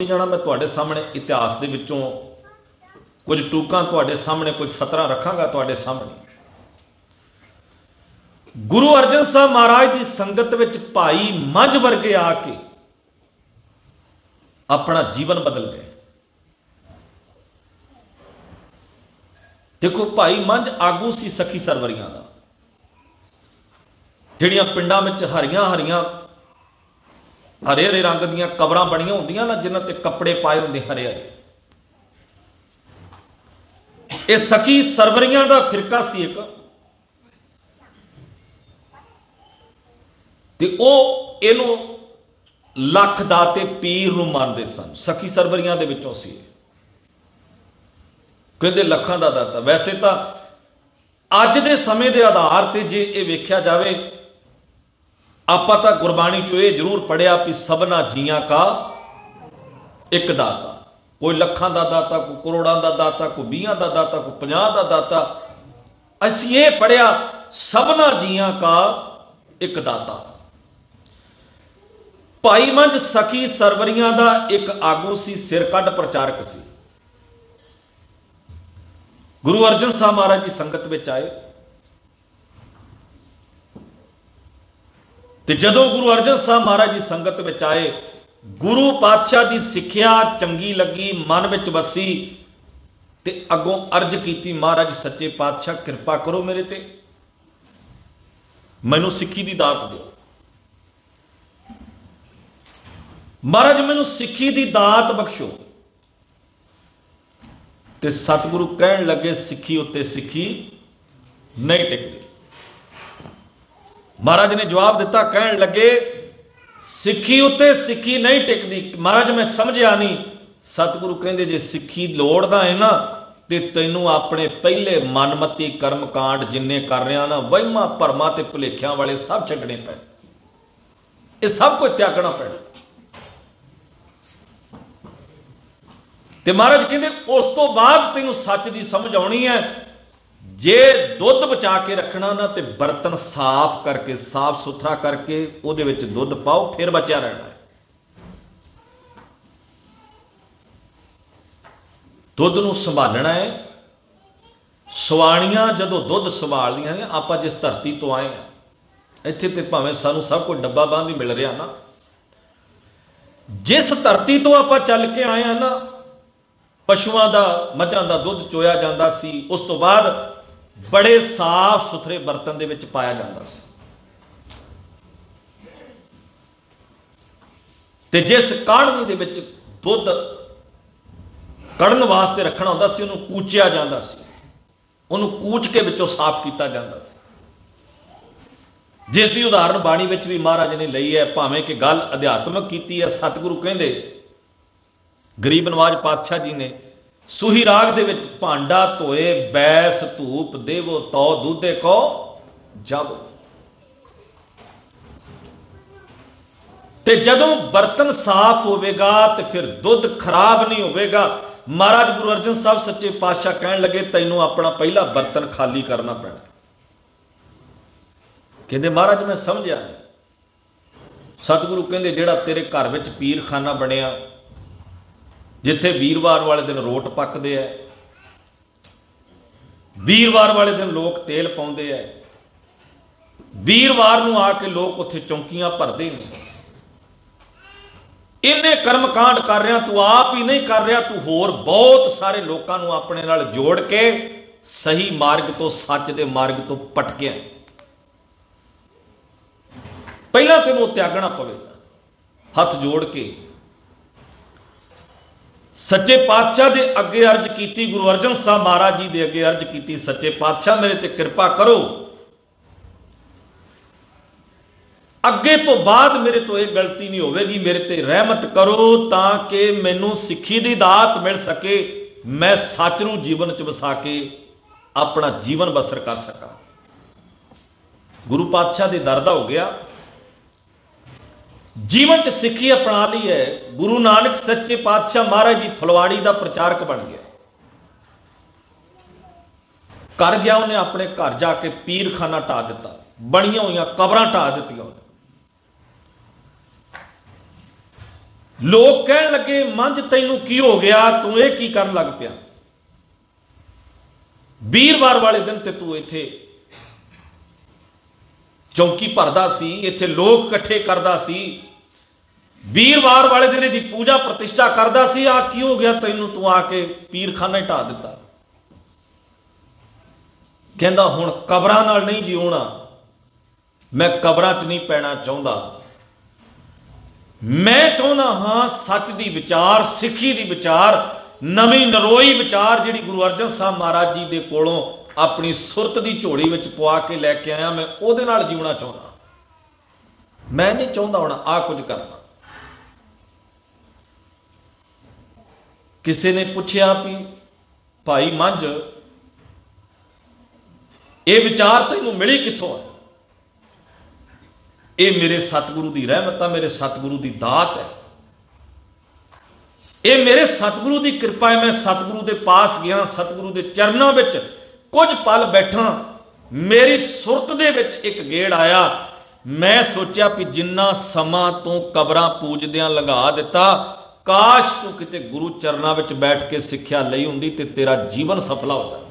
ਜਾਣਾ, ਮੈਂ ਤੁਹਾਡੇ ਸਾਹਮਣੇ ਇਤਿਹਾਸ ਦੇ ਵਿੱਚੋਂ ਕੁਝ ਟੂਕਾਂ ਤੁਹਾਡੇ ਸਾਹਮਣੇ, ਕੁਝ ਸਤਰਾਂ ਰੱਖਾਂਗਾ ਤੁਹਾਡੇ ਸਾਹਮਣੇ। ਗੁਰੂ ਅਰਜਨ ਸਾਹਿਬ ਮਹਾਰਾਜ ਦੀ ਸੰਗਤ ਵਿੱਚ ਭਾਈ ਮੰਝ ਵਰਗੇ ਆ ਕੇ ਆਪਣਾ ਜੀਵਨ ਬਦਲ ਗਏ। ਦੇਖੋ, ਭਾਈ ਮੰਝ ਆਗੂ ਸੀ ਸਖੀ ਸਰਵਰੀਆਂ ਦਾ, ਜਿਹੜੀਆਂ ਪਿੰਡਾਂ ਵਿੱਚ ਹਰੀਆਂ ਹਰੀਆਂ ਹਰੇ ਹਰੇ ਰੰਗ ਦੀਆਂ ਕਬਰਾਂ ਬਣੀਆਂ ਹੁੰਦੀਆਂ ਨਾ, ਜਿਨ੍ਹਾਂ ਤੇ ਕੱਪੜੇ ਪਾਏ ਹੁੰਦੇ ਹਰੇ ਹਰੇ ਇਹ ਸਖੀ ਸਰਵਰੀਆਂ ਦਾ ਫਿਰਕਾ ਸੀ ਇੱਕ। ਤੇ ਉਹ ਇਹਨੂੰ ਲੱਖ ਦਾਤੇ ਪੀਰ ਨੂੰ ਮੰਨਦੇ ਸਨ। ਸਖੀ ਸਰਵਰੀਆਂ ਦੇ ਵਿੱਚੋਂ ਸੀ ਕਹਿੰਦੇ ਲੱਖਾਂ ਦਾ ਦਾਤਾ। ਵੈਸੇ ਤਾਂ ਅੱਜ ਦੇ ਸਮੇਂ ਦੇ ਆਧਾਰ ਤੇ ਜੇ ਇਹ ਵੇਖਿਆ ਜਾਵੇ ਆਪਾਂ ਤਾਂ ਗੁਰਬਾਣੀ ਚੋਂ ਇਹ ਜ਼ਰੂਰ ਪੜਿਆ ਵੀ ਸਭਨਾ ਜੀਆਂ ਕਾ ਇੱਕ ਦਾਤਾ। ਕੋਈ ਲੱਖਾਂ ਦਾ ਦਾਤਾ, ਕੋਈ ਕਰੋੜਾਂ ਦਾ ਦਾਤਾ, ਕੋਈ 20 ਦਾ ਦਾਤਾ, ਕੋਈ 50 ਦਾ ਦਾਤਾ। ਅਸੀਂ ਇਹ ਪੜਿਆ ਸਭਨਾ ਜੀਆਂ ਕਾ ਇੱਕ ਦਾਤਾ। ਭਾਈ ਮੰਝ ਸਖੀ ਸਰਵਰੀਆਂ ਦਾ ਇੱਕ ਆਗੂ ਸੀ, ਸਿਰ ਕੱਢ ਪ੍ਰਚਾਰਕ ਸੀ। ਗੁਰੂ ਅਰਜਨ ਸਾਹਿਬ ਮਹਾਰਾਜ ਦੀ ਸੰਗਤ ਵਿੱਚ ਆਏ। ਤੇ ਜਦੋਂ ਗੁਰੂ ਅਰਜਨ ਸਾਹਿਬ ਮਹਾਰਾਜ ਦੀ ਸੰਗਤ ਵਿੱਚ ਆਏ, ਗੁਰੂ ਪਾਤਸ਼ਾਹ ਦੀ ਸਿੱਖਿਆ ਚੰਗੀ ਲੱਗੀ, ਮਨ ਵਿੱਚ ਵਸੀ ਤੇ ਅੱਗੋਂ ਅਰਜ ਕੀਤੀ, ਮਹਾਰਾਜ ਸੱਚੇ ਪਾਤਸ਼ਾਹ, ਕਿਰਪਾ ਕਰੋ ਮੇਰੇ ਤੇ। ਮੈਨੂੰ ਸਿੱਖੀ ਦੀ ਦਾਤ ਦਿਓ। ਮਹਾਰਾਜ, ਮੈਨੂੰ ਸਿੱਖੀ ਦੀ ਦਾਤ ਬਖਸ਼ੋ। ਤੇ ਸਤਿਗੁਰੂ ਕਹਿਣ ਲੱਗੇ, ਸਿੱਖੀ ਉੱਤੇ ਸਿੱਖੀ ਨਹੀਂ ਟਿਕਦੀ। ਮਹਾਰਾਜ ਨੇ ਜਵਾਬ ਦਿੱਤਾ, ਕਹਿਣ ਲੱਗੇ, ਸਿੱਖੀ ਉੱਤੇ ਸਿੱਖੀ ਨਹੀਂ ਟਿਕਦੀ। ਮਹਾਰਾਜ, ਮੈਂ ਸਮਝਿਆ ਨਹੀਂ। ਸਤਿਗੁਰੂ ਕਹਿੰਦੇ, ਜੇ ਸਿੱਖੀ ਲੋੜਦਾ ਹੈ ਨਾ, ਤੇ ਤੈਨੂੰ ਆਪਣੇ ਪਹਿਲੇ ਮਨਮਤੀ ਕਰਮ ਕਾਂਡ ਜਿੰਨੇ ਕਰ ਰਿਆ ਨਾ, ਵਹਿਮਾਂ ਭਰਮਾਂ ਤੇ ਭੁਲੇਖਿਆਂ ਵਾਲੇ ਸਭ ਛੱਡਣੇ ਪੈਣ। ਇਹ ਸਭ ਕੁਝ ਤਿਆਗਣਾ ਪੈਣਾ। ਤੇ ਮਹਾਰਾਜ ਕਹਿੰਦੇ, ਉਸ ਤੋਂ ਬਾਅਦ ਤੈਨੂੰ ਸੱਚ ਦੀ ਸਮਝ ਆਉਣੀ ਹੈ ਜੇ ਦੁੱਧ ਬਚਾ ਕੇ ਰੱਖਣਾ ਨਾ ਤੇ ਬਰਤਨ ਸਾਫ਼ ਕਰਕੇ, ਸਾਫ਼ ਸੁਥਰਾ ਕਰਕੇ ਉਹਦੇ ਵਿੱਚ ਦੁੱਧ ਪਾਓ, ਫਿਰ ਬਚਿਆ ਰਹਿਣਾ ਹੈ। ਦੁੱਧ ਨੂੰ ਸੰਭਾਲਣਾ ਹੈ। ਸਵਾਣੀਆਂ ਜਦੋਂ ਦੁੱਧ ਸੰਭਾਲਦੀਆਂ ਨੇ, ਆਪਾਂ ਜਿਸ ਧਰਤੀ ਤੋਂ ਆਏ ਆ ਇੱਥੇ ਤੇ ਭਾਵੇਂ ਸਾਨੂੰ ਸਭ ਕੁਝ ਡੱਬਾ ਬੰਦ ਹੀ ਮਿਲ ਰਿਹਾ ਨਾ। ਜਿਸ ਧਰਤੀ ਤੋਂ ਆਪਾਂ ਚੱਲ ਕੇ ਆਏ ਆ ਨਾ, ਪਸ਼ੂਆਂ ਦਾ, ਮੱਝਾਂ ਦਾ ਦੁੱਧ ਚੋਇਆ ਜਾਂਦਾ ਸੀ, ਉਸ ਤੋਂ ਬਾਅਦ ਬੜੇ ਸਾਫ਼ ਸੁਥਰੇ ਬਰਤਨ ਦੇ ਵਿੱਚ ਪਾਇਆ ਜਾਂਦਾ ਸੀ। ਤੇ ਜਿਸ ਕਾੜਨੀ ਦੇ ਵਿੱਚ ਦੁੱਧ ਕੜਨ ਵਾਸਤੇ ਰੱਖਣਾ ਹੁੰਦਾ ਸੀ, ਉਹਨੂੰ ਕੂਚਿਆ ਜਾਂਦਾ ਸੀ। ਉਹਨੂੰ ਕੂਚ ਕੇ ਵਿੱਚੋਂ ਸਾਫ਼ ਕੀਤਾ ਜਾਂਦਾ ਸੀ। ਜਿਸ ਦੀ ਉਦਾਹਰਨ ਬਾਣੀ ਵਿੱਚ ਵੀ ਮਹਾਰਾਜ ਨੇ ਲਈ ਹੈ, ਭਾਵੇਂ ਕਿ ਗੱਲ ਅਧਿਆਤਮਕ ਕੀਤੀ ਹੈ, ਸਤਿਗੁਰੂ ਕਹਿੰਦੇ, ਗਰੀਬ ਨਵਾਜ ਪਾਤਸ਼ਾਹ ਜੀ ਨੇ ਸੁਹੀ ਰਾਗ ਦੇ ਵਿੱਚ ਭਾਂਡਾ ਧੋਏ, ਬੈਸ, ਧੂਪ, ਦੇਵੋ, ਤੋ, ਦੁੱਧੇ ਕੋ ਜਬ ਤੇ ਜਦੋਂ ਬਰਤਨ ਸਾਫ਼ ਹੋਵੇਗਾ ਤੇ ਫਿਰ ਦੁੱਧ ਖਰਾਬ ਨਹੀਂ ਹੋਵੇਗਾ, ਮਹਾਰਾਜ ਗੁਰੂ ਅਰਜਨ ਸਾਹਿਬ ਸੱਚੇ ਪਾਤਸ਼ਾਹ ਕਹਿਣ ਲੱਗੇ, ਤੈਨੂੰ ਆਪਣਾ ਪਹਿਲਾ ਬਰਤਨ ਖਾਲੀ ਕਰਨਾ ਪੈਣਾ। ਕਹਿੰਦੇ, ਮਹਾਰਾਜ, ਮੈਂ ਸਮਝਿਆ ਸਤਿਗੁਰੂ ਕਹਿੰਦੇ, ਜਿਹੜਾ ਤੇਰੇ ਘਰ ਵਿੱਚ ਪੀਰਖਾਨਾ ਬਣਿਆ ਜਿੱਥੇ ਵੀਰਵਾਰ ਵਾਲੇ ਦਿਨ ਰੋਟ ਪੱਕਦੇ ਐ, ਵੀਰਵਾਰ ਵਾਲੇ ਦਿਨ ਲੋਕ ਤੇਲ ਪਾਉਂਦੇ ਐ, ਵੀਰਵਾਰ ਨੂੰ ਆ ਕੇ ਲੋਕ ਉੱਥੇ ਚੌਂਕੀਆਂ ਭਰਦੇ ਨੇ। ਇੰਨੇ ਕਰਮ ਕਾਂਡ ਕਰ ਰਿਹਾ, ਤੂੰ ਆਪ ਹੀ ਨਹੀਂ ਕਰ ਰਿਹਾ, ਤੂੰ ਹੋਰ ਬਹੁਤ ਸਾਰੇ ਲੋਕਾਂ ਨੂੰ ਆਪਣੇ ਨਾਲ ਜੋੜ ਕੇ ਸਹੀ ਮਾਰਗ ਤੋਂ, ਸੱਚ ਦੇ ਮਾਰਗ ਤੋਂ ਪਟਕਿਆ। ਪਹਿਲਾਂ ਤੈਨੂੰ ਤਿਆਗਣਾ ਪਵੇਗਾ, ਹੱਥ ਜੋੜ ਕੇ ਸੱਚੇ ਪਾਤਸ਼ਾਹ ਦੇ ਅੱਗੇ ਅਰਜ ਕੀਤੀ, ਗੁਰੂ ਅਰਜਨ ਸਾਹਿਬ ਮਹਾਰਾਜ ਜੀ ਦੇ ਅੱਗੇ ਅਰਜ ਕੀਤੀ, ਸੱਚੇ ਪਾਤਸ਼ਾਹ ਮੇਰੇ ਤੇ ਕਿਰਪਾ ਕਰੋ। ਅੱਗੇ ਤੋਂ ਬਾਅਦ ਮੇਰੇ ਤੋਂ ਇਹ ਗਲਤੀ ਨਹੀਂ ਹੋਵੇਗੀ, ਮੇਰੇ ਤੇ ਰਹਿਮਤ ਕਰੋ ਤਾਂ ਕਿ ਮੈਨੂੰ ਸਿੱਖੀ ਦੀ ਦਾਤ ਮਿਲ ਸਕੇ, ਮੈਂ ਸੱਚ ਨੂੰ ਜੀਵਨ ਚ ਵਸਾ ਕੇ ਆਪਣਾ ਜੀਵਨ ਬਸਰ ਕਰ ਸਕਾਂ। ਗੁਰੂ ਪਾਤਸ਼ਾਹ ਦੇ ਦਰ ਦਾ ਹੋ ਗਿਆ। ਜੀਵਨ ਚ ਸਿੱਖੀ ਅਪਣਾ ਲਈ ਹੈ ਗੁਰੂ ਨਾਨਕ ਸੱਚੇ ਪਾਤਸ਼ਾਹ ਮਹਾਰਾਜ ਦੀ ਫਲਵਾੜੀ ਦਾ ਪ੍ਰਚਾਰਕ ਬਣ ਗਿਆ। ਕਰ ਗਿਆ, ਉਹਨੇ ਆਪਣੇ ਘਰ ਜਾ ਕੇ ਪੀਰਖਾਨਾ ਢਾ ਦਿੱਤਾ। ਬਣੀਆਂ ਹੋਈਆਂ ਕਬਰਾਂ ਢਾ ਦਿੱਤੀਆਂ ਉਹਨੇ। ਲੋਕ ਕਹਿਣ ਲੱਗੇ, ਮੰਝ ਤੈਨੂੰ ਕੀ ਹੋ ਗਿਆ? ਤੂੰ ਇਹ ਕੀ ਕਰਨ ਲੱਗ ਪਿਆ? ਵੀਰਵਾਰ ਵਾਲੇ ਦਿਨ ਤੇ ਤੂੰ ਇੱਥੇ ਚੌਂਕੀ ਭਰਦਾ ਸੀ, ਇੱਥੇ ਲੋਕ ਇਕੱਠੇ ਕਰਦਾ ਸੀ। ਵੀਰਵਾਰ ਵਾਲੇ ਦਿਨ ਇਹਦੀ ਪੂਜਾ ਪ੍ਰਤਿਸ਼ਠਾ ਕਰਦਾ ਸੀ ਆ ਕੀ ਹੋ ਗਿਆ ਤੈਨੂੰ, ਤੂੰ ਆ ਕੇ ਪੀਰਖਾਨਾ ਢਾ ਦਿੱਤਾ। ਕਹਿੰਦਾ, ਹੁਣ ਕਬਰਾਂ ਨਾਲ ਨਹੀਂ ਜਿਉਣਾ, ਮੈਂ ਕਬਰਾਂ 'ਚ ਨਹੀਂ ਪੈਣਾ ਚਾਹੁੰਦਾ। ਮੈਂ ਚਾਹੁੰਦਾ ਹਾਂ ਸੱਚ ਦੀ ਵਿਚਾਰ, ਸਿੱਖੀ ਦੀ ਵਿਚਾਰ, ਨਵੀਂ ਨਰੋਈ ਵਿਚਾਰ ਜਿਹੜੀ ਗੁਰੂ ਅਰਜਨ ਸਾਹਿਬ ਮਹਾਰਾਜ ਜੀ ਦੇ ਕੋਲੋਂ ਆਪਣੀ ਸੁਰਤ ਦੀ ਝੋਲੀ ਵਿੱਚ ਪਵਾ ਕੇ ਲੈ ਕੇ ਆਇਆ, ਮੈਂ ਉਹਦੇ ਨਾਲ ਜਿਉਣਾ ਚਾਹੁੰਦਾ। ਮੈਂ ਨਹੀਂ ਚਾਹੁੰਦਾ ਹੁਣ ਆ ਕੁਝ ਕਰਨਾ। ਕਿਸੇ ਨੇ ਪੁੱਛਿਆ ਵੀ, ਭਾਈ ਮੰਝ, ਇਹ ਵਿਚਾਰ ਤੈਨੂੰ ਮਿਲੀ ਕਿੱਥੋਂ ਹੈ ਇਹ ਮੇਰੇ ਸਤਿਗੁਰੂ ਦੀ ਰਹਿਮਤ ਆ, ਮੇਰੇ ਸਤਿਗੁਰੂ ਦੀ ਦਾਤ ਹੈ। ਇਹ ਮੇਰੇ ਸਤਿਗੁਰੂ ਦੀ ਕਿਰਪਾ ਹੈ, ਮੈਂ ਸਤਿਗੁਰੂ ਦੇ ਪਾਸ ਗਿਆ, ਸਤਿਗੁਰੂ ਦੇ ਚਰਨਾਂ ਵਿੱਚ ਕੁਝ ਪਲ ਬੈਠਾ, ਮੇਰੀ ਸੁਰਤ ਦੇ ਵਿੱਚ ਇੱਕ ਗੇੜ ਆਇਆ। ਮੈਂ ਸੋਚਿਆ ਵੀ ਜਿੰਨਾ ਸਮਾਂ ਤੋਂ ਕਬਰਾਂ ਪੂਜਦਿਆਂ ਲੰਘਾ ਦਿੱਤਾ, ਕਾਸ਼ ਤੂੰ ਕਿਤੇ ਗੁਰੂ ਚਰਨਾਂ ਵਿੱਚ ਬੈਠ ਕੇ ਸਿੱਖਿਆ ਲਈ ਹੁੰਦੀ ਤੇ ਤੇਰਾ ਜੀਵਨ ਸਫਲਾ ਹੋ ਜਾਂਦਾ।